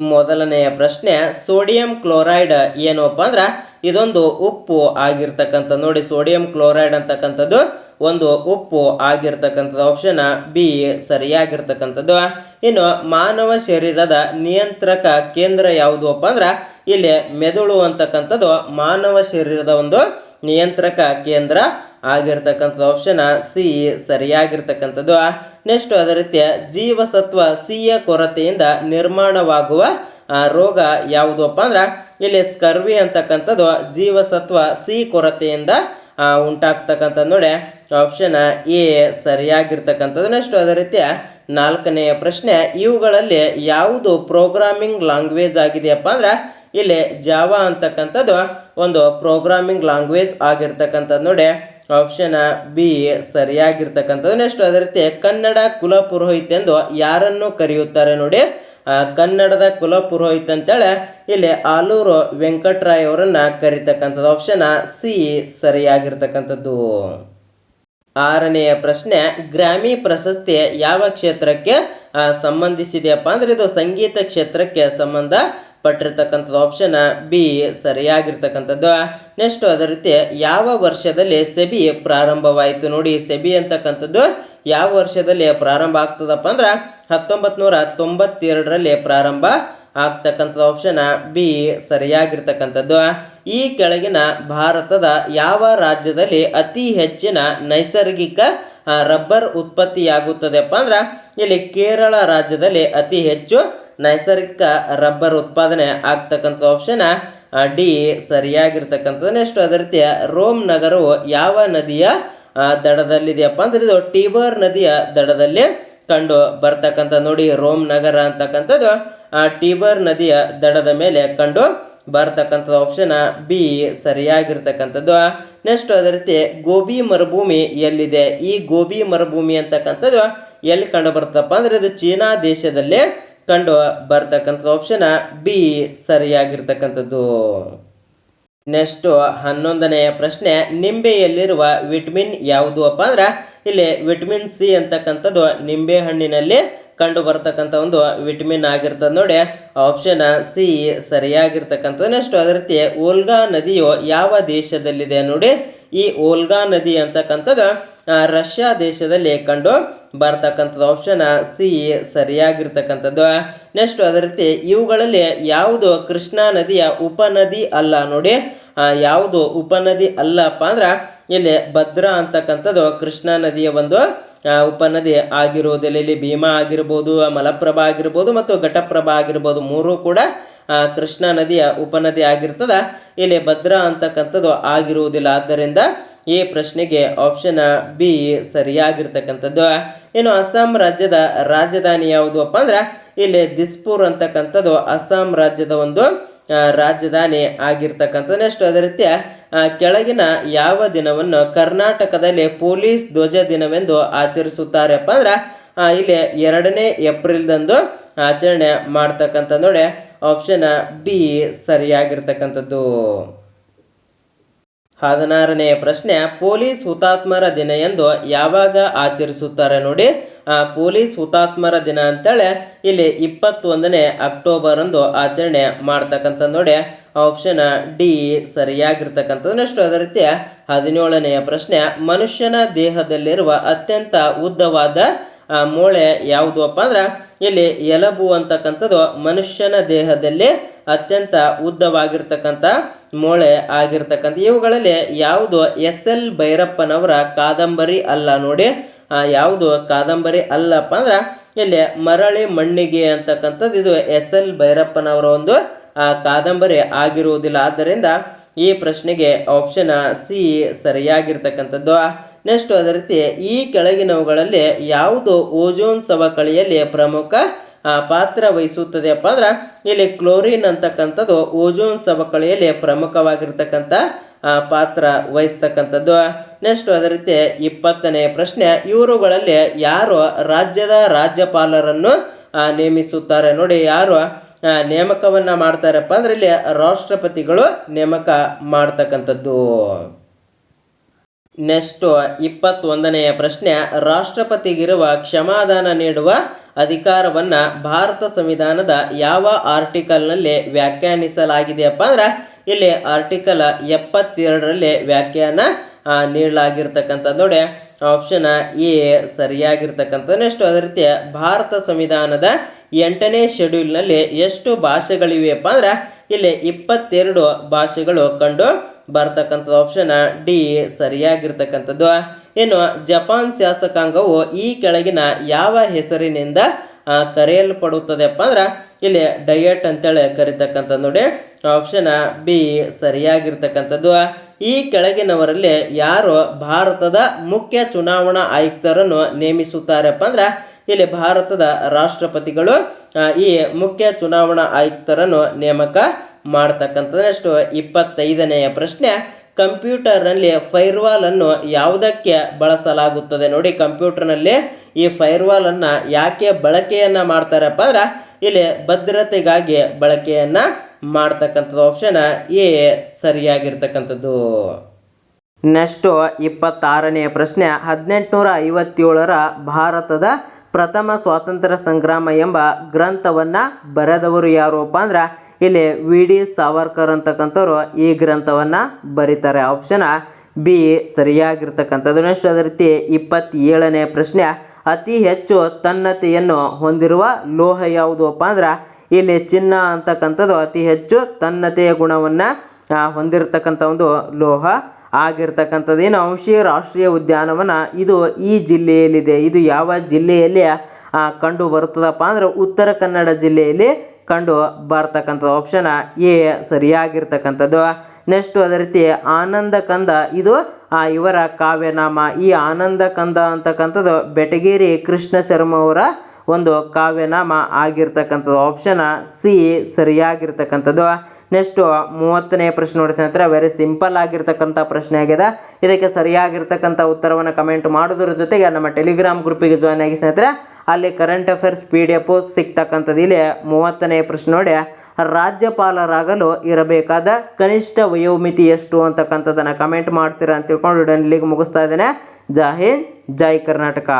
ಮೊದಲನೆಯ ಪ್ರಶ್ನೆ, sodium chloride ಏನಪ್ಪ ಅಂದ್ರೆ ಇದೊಂದು ಉಪ್ಪು ಆಗಿರ್ತಕ್ಕಂಥ, ನೋಡಿ ಸೋಡಿಯಂ ಕ್ಲೋರೈಡ್ ಅಂತಕ್ಕಂಥದ್ದು ಒಂದು ಉಪ್ಪು ಆಗಿರ್ತಕ್ಕಂಥದ್ದು ಆಪ್ಷನ್ ಬಿ ಸರಿಯಾಗಿರ್ತಕ್ಕಂಥದ್ದು. ಇನ್ನು ಮಾನವ ಶರೀರದ ನಿಯಂತ್ರಕ ಕೇಂದ್ರ ಯಾವುದು ಅಪ್ಪ ಅಂದ್ರೆ ಇಲ್ಲಿ ಮೆದುಳು ಅಂತಕ್ಕಂಥದ್ದು ಮಾನವ ಶರೀರದ ಒಂದು ನಿಯಂತ್ರಕ ಕೇಂದ್ರ ಆಗಿರ್ತಕ್ಕಂಥದ್ದು ಆಪ್ಷನ್ ಸಿ ಸರಿಯಾಗಿರ್ತಕ್ಕಂಥದ್ದು. ನೆಕ್ಸ್ಟ್ ಅದೇ ರೀತಿಯ ಜೀವಸತ್ವ ಸಿಯ ಕೊರತೆಯಿಂದ ನಿರ್ಮಾಣವಾಗುವ ರೋಗ ಯಾವುದಪ್ಪ ಅಂದ್ರೆ ಇಲ್ಲಿ ಸ್ಕರ್ವಿ ಅಂತಕ್ಕಂಥದ್ದು ಜೀವಸತ್ವ ಸಿ ಕೊರತೆಯಿಂದ ಉಂಟಾಗ್ತಕ್ಕಂಥ ಉಂಟಾಗ್ತಕ್ಕಂಥದ್ದು ನೋಡಿ ಆಪ್ಷನ್ ಎ ಸರಿಯಾಗಿರ್ತಕ್ಕಂಥದ್ದು. ನೆಕ್ಸ್ಟ್ ಅದೇ ರೀತಿಯ ನಾಲ್ಕನೆಯ ಪ್ರಶ್ನೆ, ಇವುಗಳಲ್ಲಿ ಯಾವುದು ಪ್ರೋಗ್ರಾಮಿಂಗ್ ಲ್ಯಾಂಗ್ವೇಜ್ ಆಗಿದೆಯಪ್ಪ ಅಂದ್ರೆ ಇಲ್ಲಿ ಜಾವಾ ಅಂತಕ್ಕಂಥದ್ದು ಒಂದು ಪ್ರೋಗ್ರಾಮಿಂಗ್ ಲ್ಯಾಂಗ್ವೇಜ್ ಆಗಿರ್ತಕ್ಕಂಥದ್ದು ನೋಡಿ ಆಪ್ಷನ್ ಬಿ ಸರಿಯಾಗಿರ್ತಕ್ಕಂಥದ್ದು. ನೆಕ್ಸ್ಟ್ ಅದೇ ರೀತಿ ಕನ್ನಡ ಕುಲಪುರೋಹಿತ್ ಎಂದು ಯಾರನ್ನು ಕರೆಯುತ್ತಾರೆ ನೋಡಿ. ಕನ್ನಡದ ಕುಲ ಪುರೋಹಿತ ಅಂತೇಳಿ ಇಲ್ಲಿ ಆಲೂರು ವೆಂಕಟರಾಯ್ ಅವರನ್ನ ಕರಿತಕ್ಕಂಥದ್ದು. Option C ಸರಿಯಾಗಿರ್ತಕ್ಕಂಥದ್ದು. ಆರನೆಯ ಪ್ರಶ್ನೆ, ಗ್ರಾಮಿ ಪ್ರಶಸ್ತಿ ಯಾವ ಕ್ಷೇತ್ರಕ್ಕೆ ಸಂಬಂಧಿಸಿದೆಯಪ್ಪ ಅಂದ್ರೆ ಇದು ಸಂಗೀತ ಕ್ಷೇತ್ರಕ್ಕೆ ಸಂಬಂಧ. ಪಟ್ಟಿರ್ತಕ್ಕಂಥದ್ದು ಆಪ್ಷನ್ ಬಿ ಸರಿಯಾಗಿರ್ತಕ್ಕಂಥದ್ದು. ನೆಕ್ಸ್ಟ್ ಅದೇ ರೀತಿ ಯಾವ ವರ್ಷದಲ್ಲಿ ಸೆಬಿ ಪ್ರಾರಂಭವಾಯಿತು ನೋಡಿ, ಸೆಬಿ ಅಂತಕ್ಕಂಥದ್ದು ಯಾವ ವರ್ಷದಲ್ಲಿ ಪ್ರಾರಂಭ ಆಗ್ತದಪ್ಪ ಅಂದ್ರೆ ಹತ್ತೊಂಬತ್ತು ನೂರ ತೊಂಬತ್ತೆರಡರಲ್ಲಿ ಪ್ರಾರಂಭ ಆಗ್ತಕ್ಕಂಥದ್ದು ಆಪ್ಷನ್ ಬಿ ಸರಿಯಾಗಿರ್ತಕ್ಕಂಥದ್ದು. ಈ ಕೆಳಗಿನ ಭಾರತದ ಯಾವ ರಾಜ್ಯದಲ್ಲಿ ಅತಿ ಹೆಚ್ಚಿನ ನೈಸರ್ಗಿಕ ರಬ್ಬರ್ ಉತ್ಪತ್ತಿಯಾಗುತ್ತದೆಪ್ಪ ಅಂದ್ರೆ ಇಲ್ಲಿ ಕೇರಳ ರಾಜ್ಯದಲ್ಲಿ ಅತಿ ಹೆಚ್ಚು ನೈಸರ್ಗಿಕ ರಬ್ಬರ್ ಉತ್ಪಾದನೆ ಆಗ್ತಕ್ಕಂಥ ಆಪ್ಷನ್ ಡಿ ಸರಿಯಾಗಿರ್ತಕ್ಕಂಥದ್ದು ನೆಕ್ಸ್ಟ್ ಅದೇ ರೀತಿ ರೋಮ್ ನಗರವು ಯಾವ ನದಿಯ ದಡದಲ್ಲಿದೆಯಪ್ಪ ಅಂದ್ರೆ ಇದು ಟೀಬರ್ ನದಿಯ ದಡದಲ್ಲಿ ಕಂಡು ಬರ್ತಕ್ಕಂಥ ನೋಡಿ. ರೋಮ್ ನಗರ ಅಂತಕ್ಕಂಥದ್ದು, ಆ, ಟೀಬರ್ ನದಿಯ ದಡದ ಮೇಲೆ ಕಂಡು ಬರ್ತಕ್ಕಂಥದ್ದು ಆಪ್ಷನ್ ಬಿ ಸರಿಯಾಗಿರ್ತಕ್ಕಂಥದ್ದು. ನೆಕ್ಸ್ಟ್ ಅದೇ ರೀತಿ ಗೋಬಿ ಮರುಭೂಮಿ ಎಲ್ಲಿದೆ? ಈ ಗೋಬಿ ಮರುಭೂಮಿ ಅಂತಕ್ಕಂಥದ್ದು ಎಲ್ಲಿ ಕಂಡು ಬರ್ತಪ್ಪ ಅಂದ್ರೆ ಇದು ಚೀನಾ ದೇಶದಲ್ಲಿ ಕಂಡು ಬರ್ತಕ್ಕಂಥದ್ದು ಆಪ್ಷನ್ ಬಿ ಸರಿಯಾಗಿರ್ತಕ್ಕಂಥದ್ದು. ನೆಕ್ಸ್ಟು ಹನ್ನೊಂದನೆಯ ಪ್ರಶ್ನೆ, ನಿಂಬೆಯಲ್ಲಿರುವ ವಿಟಮಿನ್ ಯಾವುದು ಅಪ್ಪ ಅಂದ್ರೆ, ಇಲ್ಲಿ ವಿಟಮಿನ್ ಸಿ ಅಂತಕ್ಕಂಥದ್ದು ನಿಂಬೆ ಹಣ್ಣಿನಲ್ಲಿ ಕಂಡು ಬರ್ತಕ್ಕಂಥ ಒಂದು ವಿಟಮಿನ್ ಆಗಿರ್ತದೆ ನೋಡಿ. Option C ಸರಿಯಾಗಿರ್ತಕ್ಕಂಥದ್ದು. ನೆಕ್ಸ್ಟ್ ಅದೇ ರೀತಿ ಓಲ್ಗಾ ನದಿಯು ಯಾವ ದೇಶದಲ್ಲಿದೆ ನೋಡಿ. ಈ ಓಲ್ಗಾ ನದಿ ಅಂತಕ್ಕಂಥದ್ದು ರಷ್ಯಾ ದೇಶದಲ್ಲಿ ಕಂಡು ಬರ್ತಕ್ಕಂಥದ್ದು ಆಪ್ಷನ್ ಸಿ ಸರಿಯಾಗಿರ್ತಕ್ಕಂಥದ್ದು. ನೆಕ್ಸ್ಟ್ ಅದೇ ರೀತಿ ಇವುಗಳಲ್ಲಿ ಯಾವುದು ಕೃಷ್ಣಾ ನದಿಯ ಉಪನದಿ ಅಲ್ಲ ನೋಡಿ. ಯಾವುದು ಉಪನದಿ ಅಲ್ಲಪ್ಪ ಅಂದ್ರೆ ಇಲ್ಲಿ ಭದ್ರಾ ಅಂತಕ್ಕಂಥದ್ದು ಕೃಷ್ಣಾ ನದಿಯ ಒಂದು ಉಪನದಿ ಆಗಿರುವುದಿಲ್ಲ ಇಲ್ಲಿ ಭೀಮಾ ಆಗಿರ್ಬೋದು, ಮಲಪ್ರಭಾ ಆಗಿರ್ಬೋದು ಮತ್ತು ಘಟಪ್ರಭಾ ಆಗಿರ್ಬೋದು ಮೂರು ಕೂಡ ಕೃಷ್ಣಾ ನದಿಯ ಉಪನದಿ ಆಗಿರ್ತದ. ಇಲ್ಲಿ ಭದ್ರಾ ಅಂತಕ್ಕಂಥದ್ದು ಆಗಿರುವುದಿಲ್ಲ. ಆದ್ದರಿಂದ ಈ ಪ್ರಶ್ನೆಗೆ ಆಪ್ಷನ್ ಬಿ ಸರಿಯಾಗಿರ್ತಕ್ಕಂಥದ್ದು. ಇನ್ನು ಅಸ್ಸಾಂ ರಾಜ್ಯದ ರಾಜಧಾನಿ ಯಾವುದು ಅಪ್ಪ ಅಂದ್ರೆ ಇಲ್ಲಿ ದಿಸ್ಪುರ್ ಅಂತಕ್ಕಂಥದ್ದು ಅಸ್ಸಾಂ ರಾಜ್ಯದ ಒಂದು ರಾಜಧಾನಿ ಆಗಿರ್ತಕ್ಕಂಥದ್ದು. ನೆಕ್ಸ್ಟ್ ಅದೇ ರೀತಿಯ ಕೆಳಗಿನ ಯಾವ ದಿನವನ್ನು ಕರ್ನಾಟಕದಲ್ಲಿ ಪೊಲೀಸ್ ಧ್ವಜ ದಿನವೆಂದು ಆಚರಿಸುತ್ತಾರೆಪ್ಪ ಅಂದ್ರೆ ಇಲ್ಲಿ ಎರಡನೇ ಏಪ್ರಿಲ್ದಂದು ಆಚರಣೆ ಮಾಡ್ತಕ್ಕಂಥ ನೋಡಿ. Option B ಸರಿಯಾಗಿರ್ತಕ್ಕಂಥದ್ದು. ಹದಿನಾರನೆಯ ಪ್ರಶ್ನೆ, ಪೊಲೀಸ್ ಹುತಾತ್ಮರ ದಿನ ಎಂದು ಯಾವಾಗ ಆಚರಿಸುತ್ತಾರೆ ನೋಡಿ. ಪೊಲೀಸ್ ಹುತಾತ್ಮರ ದಿನ ಅಂತೇಳಿ ಇಲ್ಲಿ ಇಪ್ಪತ್ತೊಂದನೇ ಅಕ್ಟೋಬರ್ ಅಂದು ಆಚರಣೆ ಮಾಡ್ತಕ್ಕಂಥ ನೋಡಿ. ಆಪ್ಷನ್ ಡಿ ಸರಿಯಾಗಿರ್ತಕ್ಕಂಥದ್ದು ನೆಕ್ಸ್ಟ್ ಅದೇ ರೀತಿ ಹದಿನೇಳನೆಯ ಪ್ರಶ್ನೆ, ಮನುಷ್ಯನ ದೇಹದಲ್ಲಿರುವ ಅತ್ಯಂತ ಉದ್ದವಾದ ಮೂಳೆ ಯಾವುದು ಅಪ್ಪ ಅಂದ್ರೆ, ಇಲ್ಲಿ ಎಲಬು ಅಂತಕ್ಕಂಥದ್ದು ಮನುಷ್ಯನ ದೇಹದಲ್ಲಿ ಅತ್ಯಂತ ಉದ್ದವಾಗಿರ್ತಕ್ಕಂಥ ಮೊಳೆ ಆಗಿರ್ತಕ್ಕಂಥ ಇವುಗಳಲ್ಲಿ ಯಾವುದು ಎಸ್ ಎಲ್ ಭೈರಪ್ಪನವರ ಕಾದಂಬರಿ ಅಲ್ಲ ನೋಡಿ. ಯಾವುದು ಕಾದಂಬರಿ ಅಲ್ಲಪ್ಪ ಅಂದ್ರೆ ಇಲ್ಲಿ ಮರಳಿ ಮಣ್ಣಿಗೆ ಅಂತಕ್ಕಂಥದ್ದು ಇದು ಎಸ್ ಎಲ್ ಭೈರಪ್ಪನವರ ಒಂದು ಆ, ಕಾದಂಬರಿ ಆಗಿರುವುದಿಲ್ಲ. ಆದ್ದರಿಂದ ಈ ಪ್ರಶ್ನೆಗೆ ಆಪ್ಷನ್ ಸಿ ಸರಿಯಾಗಿರ್ತಕ್ಕಂಥದ್ದು. ನೆಕ್ಸ್ಟ್ ಅದೇ ರೀತಿ ಈ ಕೆಳಗಿನವುಗಳಲ್ಲಿ ಯಾವುದು ಓಜೋನ್ ಸವಕಳಿಯಲ್ಲಿ ಪ್ರಮುಖ ಪಾತ್ರ ವಹಿಸುತ್ತದೆಯಪ್ಪ ಅಂದ್ರೆ ಇಲ್ಲಿ ಕ್ಲೋರಿನ್ ಅಂತಕ್ಕಂಥದ್ದು ಓಜೋನ್ ಸವಕಳಿಯಲ್ಲಿ ಪ್ರಮುಖವಾಗಿರ್ತಕ್ಕಂಥ ಆ, ಪಾತ್ರ ವಹಿಸ್ತಕ್ಕಂಥದ್ದು. ನೆಕ್ಸ್ಟ್ ಅದೇ ರೀತಿ ಇಪ್ಪತ್ತನೇ ಪ್ರಶ್ನೆ ಇವರುಗಳಲ್ಲಿ ಯಾರು ರಾಜ್ಯದ ರಾಜ್ಯಪಾಲರನ್ನು ನೇಮಿಸುತ್ತಾರೆ? ನೋಡಿ ಯಾರು ನೇಮಕವನ್ನ ಮಾಡ್ತಾರಪ್ಪ ಅಂದ್ರೆ ಇಲ್ಲಿ ರಾಷ್ಟ್ರಪತಿಗಳು ನೇಮಕ ಮಾಡ್ತಕ್ಕಂಥದ್ದು. ನೆಕ್ಸ್ಟ್ ಇಪ್ಪತ್ತೊಂದನೆಯ ಪ್ರಶ್ನೆ ರಾಷ್ಟ್ರಪತಿಗಿರುವ ಕ್ಷಮಾದಾನ ನೀಡುವ ಅಧಿಕಾರವನ್ನು ಭಾರತ ಸಂವಿಧಾನದ ಯಾವ ಆರ್ಟಿಕಲ್ನಲ್ಲಿ ವ್ಯಾಖ್ಯಾನಿಸಲಾಗಿದೆಯಪ್ಪ ಅಂದ್ರೆ ಇಲ್ಲಿ ಆರ್ಟಿಕಲ್ ಎಪ್ಪತ್ತೆರಡರಲ್ಲಿ ವ್ಯಾಖ್ಯಾನ ನೀಡಲಾಗಿರ್ತಕ್ಕಂಥದ್ದು. ನೋಡಿ ಆಪ್ಷನ್ ಎ ಸರಿಯಾಗಿರ್ತಕ್ಕಂಥದ್ದು. ನೆಕ್ಸ್ಟ್ ಅದೇ ರೀತಿ ಭಾರತ ಸಂವಿಧಾನದ ಎಂಟನೇ ಶೆಡ್ಯೂಲ್ನಲ್ಲಿ ಎಷ್ಟು ಭಾಷೆಗಳಿವೆಯಪ್ಪ ಅಂದ್ರೆ ಇಲ್ಲಿ ಇಪ್ಪತ್ತೆರಡು ಭಾಷೆಗಳು ಕಂಡು ಬರ್ತಕ್ಕಂಥದ್ದು. ಆಪ್ಷನ್ ಡಿ ಸರಿಯಾಗಿರ್ತಕ್ಕಂಥದ್ದು. ಇನ್ನು ಜಪಾನ್ ಶಾಸಕಾಂಗವು ಈ ಕೆಳಗಿನ ಯಾವ ಹೆಸರಿನಿಂದ ಕರೆಯಲ್ಪಡುತ್ತದೆಪ್ಪ ಅಂದ್ರೆ ಇಲ್ಲಿ ಡಯಟ್ ಅಂತೇಳಿ ಕರಿತಕ್ಕಂಥದ್ದು ನೋಡಿ. ಆಪ್ಷನ್ ಬಿ, ಸರಿಯಾಗಿರ್ತಕ್ಕಂಥದ್ದು. ಈ ಕೆಳಗಿನವರಲ್ಲಿ ಯಾರು ಭಾರತದ ಮುಖ್ಯ ಚುನಾವಣಾ ಆಯುಕ್ತರನ್ನು ನೇಮಿಸುತ್ತಾರೆಪ್ಪ ಅಂದ್ರೆ ಇಲ್ಲಿ ಭಾರತದ ರಾಷ್ಟ್ರಪತಿಗಳು ಈ ಮುಖ್ಯ ಚುನಾವಣಾ ಆಯುಕ್ತರನ್ನು ನೇಮಕ ಮಾಡ್ತಕ್ಕಂಥದ್ದು ಇಪ್ಪತ್ತೈದನೆಯ ಪ್ರಶ್ನೆ. ಕಂಪ್ಯೂಟರ್ನಲ್ಲಿ ಫೈರ್ವಾಲ್ ಅನ್ನು ಯಾವುದಕ್ಕೆ ಬಳಸಲಾಗುತ್ತದೆ ನೋಡಿ ಕಂಪ್ಯೂಟರ್ನಲ್ಲಿ ಈ ಫೈರ್ವಾಲ್ ಅನ್ನು ಯಾಕೆ ಬಳಕೆಯನ್ನು ಮಾಡ್ತಾರಪ್ಪ ಅಂದ್ರೆ ಇಲ್ಲಿ ಭದ್ರತೆಗಾಗಿ ಬಳಕೆಯನ್ನ ಮಾಡ್ತಕ್ಕಂಥದ್ದು ಆಪ್ಷನ್ ಎ ಸರಿಯಾಗಿರ್ತಕ್ಕಂಥದ್ದು. ನೆಕ್ಸ್ಟು ಇಪ್ಪತ್ತಾರನೆಯ ಪ್ರಶ್ನೆ ಹದಿನೆಂಟುನೂರ ಐವತ್ತೇಳರ ಭಾರತದ ಪ್ರಥಮ ಸ್ವಾತಂತ್ರ್ಯ ಸಂಗ್ರಾಮ ಎಂಬ ಗ್ರಂಥವನ್ನು ಬರೆದವರು ಯಾರಪ್ಪ ಅಂದ್ರೆ ಇಲ್ಲಿ ವಿ ಡಿ ಸಾವರ್ಕರ್ ಅಂತಕ್ಕಂಥವ್ರು ಈ ಗ್ರಂಥವನ್ನು ಬರೀತಾರೆ. ಆಪ್ಷನ್ ಬಿ, ಸರಿಯಾಗಿರ್ತಕ್ಕಂಥದ್ದು. ನೆಕ್ಸ್ಟ್ ಅದೇ ರೀತಿ ಇಪ್ಪತ್ತೇಳನೇ ಪ್ರಶ್ನೆ, ಅತಿ ಹೆಚ್ಚು ತನ್ನತೆಯನ್ನು ಹೊಂದಿರುವ ಲೋಹ ಯಾವುದಪ್ಪ ಅಂದ್ರೆ ಇಲ್ಲಿ ಚಿನ್ನ ಅಂತಕ್ಕಂಥದ್ದು ಅತಿ ಹೆಚ್ಚು ತನ್ನತೆಯ ಗುಣವನ್ನು ಹೊಂದಿರತಕ್ಕಂಥ ಒಂದು ಲೋಹ ಆಗಿರ್ತಕ್ಕಂಥದ್ದು. ಏನು ಅಂಶಿ ರಾಷ್ಟ್ರೀಯ ಉದ್ಯಾನವನ ಇದು ಈ ಜಿಲ್ಲೆಯಲ್ಲಿದೆ. ಇದು ಯಾವ ಜಿಲ್ಲೆಯಲ್ಲಿ ಕಂಡು ಬರುತ್ತದಪ್ಪ ಅಂದರೆ ಉತ್ತರ ಕನ್ನಡ ಜಿಲ್ಲೆಯಲ್ಲಿ ಕಂಡು ಬರ್ತಕ್ಕಂಥದ್ದು ಆಪ್ಷನ್ ಎ ಸರಿಯಾಗಿರ್ತಕ್ಕಂಥದ್ದು. ನೆಕ್ಸ್ಟ್ ಅದೇ ರೀತಿ ಆನಂದ ಕಂದ ಇದು ಆ, ಇವರ ಕಾವ್ಯನಾಮ. ಈ ಆನಂದ ಕಂದ ಅಂತಕ್ಕಂಥದ್ದು ಬೆಟಗೇರಿ ಕೃಷ್ಣ ಶರ್ಮ ಅವರ ಒಂದು ಕಾವ್ಯನಾಮ ಆಗಿರ್ತಕ್ಕಂಥದ್ದು. Option C ಸರಿಯಾಗಿರ್ತಕ್ಕಂಥದ್ದು. ನೆಕ್ಸ್ಟು ಮೂವತ್ತನೇ ಪ್ರಶ್ನೆ ನೋಡಿ ಸ್ನೇಹಿತರೆ ವೆರಿ ಸಿಂಪಲ್ ಆಗಿರ್ತಕ್ಕಂಥ ಪ್ರಶ್ನೆ ಆಗಿದೆ. ಇದಕ್ಕೆ ಸರಿಯಾಗಿರ್ತಕ್ಕಂಥ ಉತ್ತರವನ್ನು ಕಮೆಂಟ್ ಮಾಡೋದ್ರ ಜೊತೆಗೆ ನಮ್ಮ ಟೆಲಿಗ್ರಾಮ್ ಗ್ರೂಪಿಗೆ ಜಾಯ್ನ್ ಆಗಿ ಸ್ನೇಹಿತರೆ ಅಲ್ಲಿ current affairs P D F ಸಿಗ್ತಕ್ಕಂಥದ್ದು. ಇಲ್ಲಿ ಮೂವತ್ತನೇ ಪ್ರಶ್ನೆ ನೋಡಿ, ರಾಜ್ಯಪಾಲರಾಗಲು ಇರಬೇಕಾದ ಕನಿಷ್ಠ ವಯೋಮಿತಿ ಎಷ್ಟು ಅಂತಕ್ಕಂಥದ್ದನ್ನು ಕಮೆಂಟ್ ಮಾಡ್ತೀರಾ ಅಂತ ತಿಳ್ಕೊಂಡು ಇಲ್ಲಿಗೆ ಮುಗಿಸ್ತಾ ಇದ್ದೇನೆ. ಜೈ ಹಿಂದ್, ಜೈ ಕರ್ನಾಟಕ.